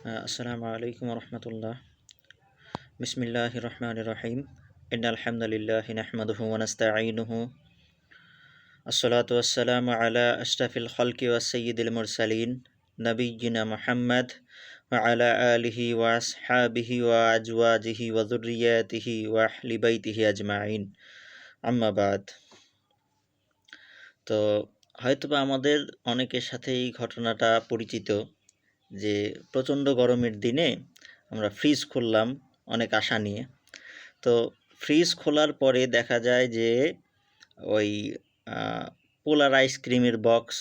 আসসালামু আলাইকুম রহমতুল্লাহ বিসমিল্লাহ রহমান রহিম ইন আলহামদুলিল্লাহ নাহমাদুহু ওয়ানাস্তাঈনুহু আসসালাতু আলা আশরাফিল খলকি ওয়া সাইয়্যিদিল মুরসালিন নবিয়্যিনা মুহাম্মদ আলা আলিহি ওয়া আসহাবিহি ওয়া আজওয়াজিহি ওয়া যুররিয়াতিহি ওয়া আহলি বাইতিহি আজমাইন আম্মা বাদ তো, হয়তোবা আমাদের অনেকের সাথে এই ঘটনাটা পরিচিত। যে প্রচণ্ড গরমের দিনে আমরা ফ্রিজ খুললাম অনেক আশা নিয়ে। তো ফ্রিজ খোলার পরে দেখা যায় যে ওই পোলার আইসক্রিমের বক্স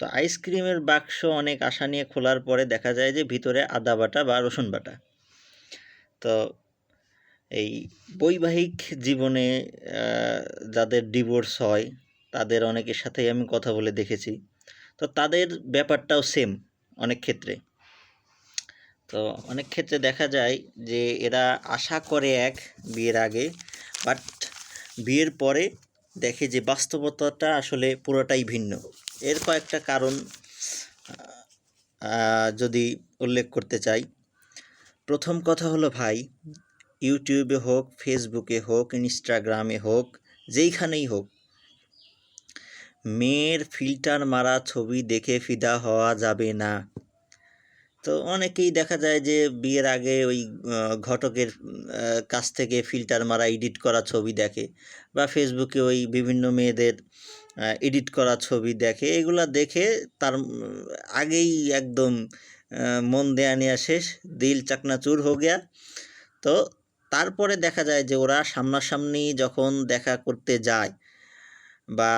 তো আইসক্রিমের বাক্স অনেক আশা নিয়ে খোলার পরে দেখা যায় যে ভিতরে আদা বাটা বা রসুন বাটা। তো এই বৈবাহিক জীবনে যাদের ডিভোর্স হয়, তাদের অনেকের সাথেই আমি কথা বলে দেখেছি। তো তাদের ব্যাপারটাও সেম অনেক ক্ষেত্রে। তো অনেক ক্ষেত্রে দেখা যায় যে এরা আশা করে এক বিয়ের আগে, বাট বিয়ের পরে দেখে যে বাস্তবতাটা আসলে পুরোটাই ভিন্ন। এর কয়েকটা কারণ যদি উল্লেখ করতে চাই। প্রথম কথা হলো ভাই, ইউটিউবে হোক, ফেসবুকে হোক, ইনস্টাগ্রামে হোক, যেইখানেই হোক মেয়ের ফিল্টার মারা ছবি দেখে ফিদা হওয়া যাবে না। তো অনেকেই দেখা যায় যে বিয়ের আগে ওই ঘটকের কাছ থেকে ফিল্টার মারা এডিট করা ছবি দেখে বা ফেসবুকে ওই বিভিন্ন মেয়েদের এডিট করা ছবি দেখে। এগুলা দেখে তার আগেই একদম মন দেয়া নেওয়া শেষ, দিল চাকনাচুর হো গিয়া। তো তারপরে দেখা যায় যে ওরা সামনাসামনি যখন দেখা করতে যায় বা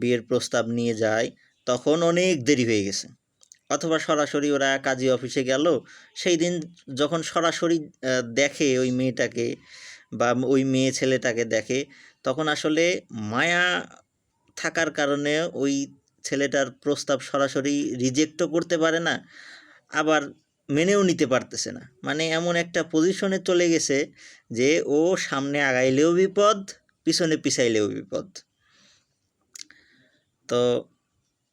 বিয়ের প্রস্তাব নিয়ে যায়, তখন অনেক দেরি হয়ে গেছে। অথবা সরাসরি ওরা কাজী অফিসে গেল সেই দিন যখন সরাসরি দেখে ওই মেয়েটাকে বা ওই মেয়ে ছেলেটাকে দেখে, তখন আসলে মায়া থাকার কারণে ওই ছেলেটার প্রস্তাব সরাসরি রিজেক্টও করতে পারে না, আবার মেনেও নিতে পারতেছে না। মানে এমন একটা পজিশনে চলে গেছে যে ও সামনে আগাইলেও বিপদ, পিছনে পিছাইলেও বিপদ। তো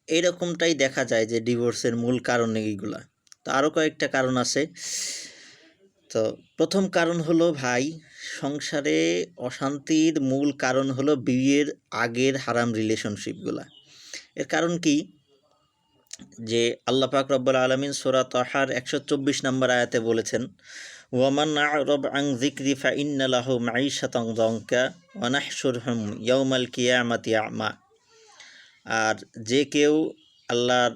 এইরকমটাই দেখা যায় যে ডিভোর্সের মূল কারণ এইগুলা। তো আরও কয়েকটা কারণ আছে। তো প্রথম কারণ হলো, ভাই, সংসারে অশান্তির মূল কারণ হলো বিয়ের আগের হারাম রিলেশনশিপগুলা এর কারণ কি? যে আল্লাহ পাক রব্বুল আলমিন সোরা তহার একশো চব্বিশ নম্বর আয়াতে বলেছেন, ওয়ামান রব আং জিক্রি ফা ইন্নালাহ মাইশাতং জঙ্কা ওয়ানাহসুরহম ইয়ৌমাল কিয়ামাতি আমা। আর যে কেউ আল্লাহর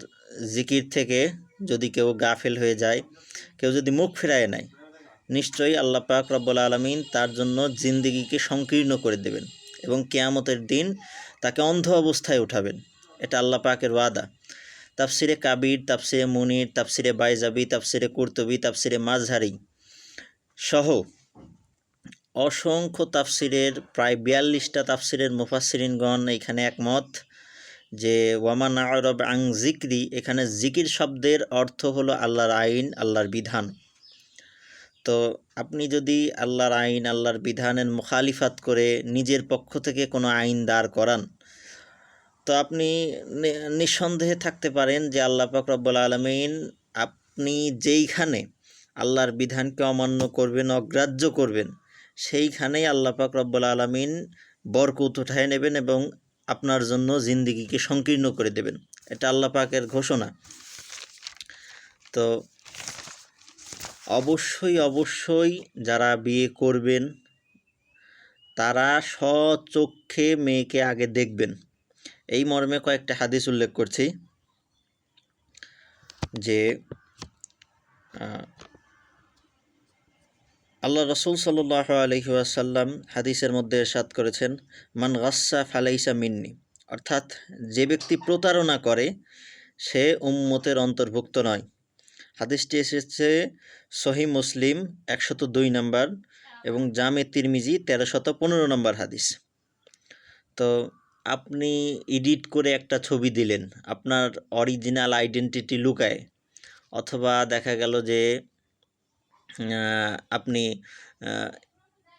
জিকির থেকে যদি কেউ গাফেল হয়ে যায়, কেউ যদি মুখ ফেরায় নেয়, নিশ্চয়ই আল্লাহ পাক রব্বুল আলমিন তার জন্য জিন্দিগিকে সংকীর্ণ করে দেবেন এবং কেয়ামতের দিন তাকে অন্ধ অবস্থায় উঠাবেন। এটা আল্লাহ পাকের ওয়াদা। তাফসিরে কাবির, তাফসিরে মুনির, তাফসিরে বাইজাবি, তাফসিরে কুর্তবি, তাফসিরে মাঝহারি সহ অসংখ্য তাফসিরের, প্রায় বিয়াল্লিশটা তাফসিরের মুফাসিরিনগণ এখানে একমত। যে ওয়ামান আরব আং জিক্রি এখানে জিকির শব্দের অর্থ হলো আল্লাহর আইন, আল্লাহর বিধান। তো আপনি যদি আল্লাহর আইন, আল্লাহর বিধানের মুখালিফাত করে নিজের পক্ষ থেকে কোনো আইন দাঁড় করান, তো আপনি নিঃসন্দেহে থাকতে পারেন যে, আল্লাহ পাক রব্বুল আলমিন আপনি যেইখানে আল্লাহর বিধানকে অমান্য করবেন, অগ্রাহ্য করবেন, সেইখানেই আল্লাহ পাক রব্বুল আলমিন বরকুত উঠায় নেবেন এবং আপনার জন্য জিন্দিগিকে সংকীর্ণ করে দেবেন। এটা আল্লাহ পাকের ঘোষণা। তো অবশ্যই অবশ্যই যারা বিয়ে করবেন, তারা সচক্ষে মেয়েকে আগে দেখবেন। এই মর্মে কয়েকটা হাদিস উল্লেখ করছি যে আল্লাহ রসুল সাল্লাহ আলহি আসাল্লাম হাদিসের মধ্যে এরশাদ করেছেন, মান গাসা ফালাইসা মিন্নি অর্থাৎ যে ব্যক্তি প্রতারণা করে, সে উম্মতের অন্তর্ভুক্ত নয়। হাদিসটি এসেছে সহি মুসলিম একশত দুই নম্বর এবং জামে তিরমিজি তেরোশত পনেরো নম্বর হাদিস। তো আপনি এডিট করে একটা ছবি দিলেন, আপনার অরিজিনাল আইডেন্টিটি লুকায়, অথবা দেখা গেল যে আপনি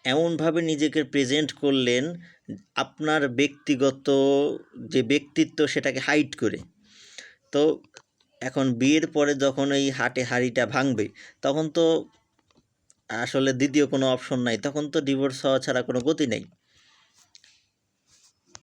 এমনভাবে নিজেকে প্রেজেন্ট করলেন আপনার ব্যক্তিগত যে ব্যক্তিত্ব সেটাকে হাইট করে। তো এখন বিয়ের পরে যখন এই হাটে হাড়িটা ভাঙবে, তখন তো আসলে দ্বিতীয় কোনো অপশন নাই, তখন তো ডিভোর্স হওয়া ছাড়া কোনো গতি নেই।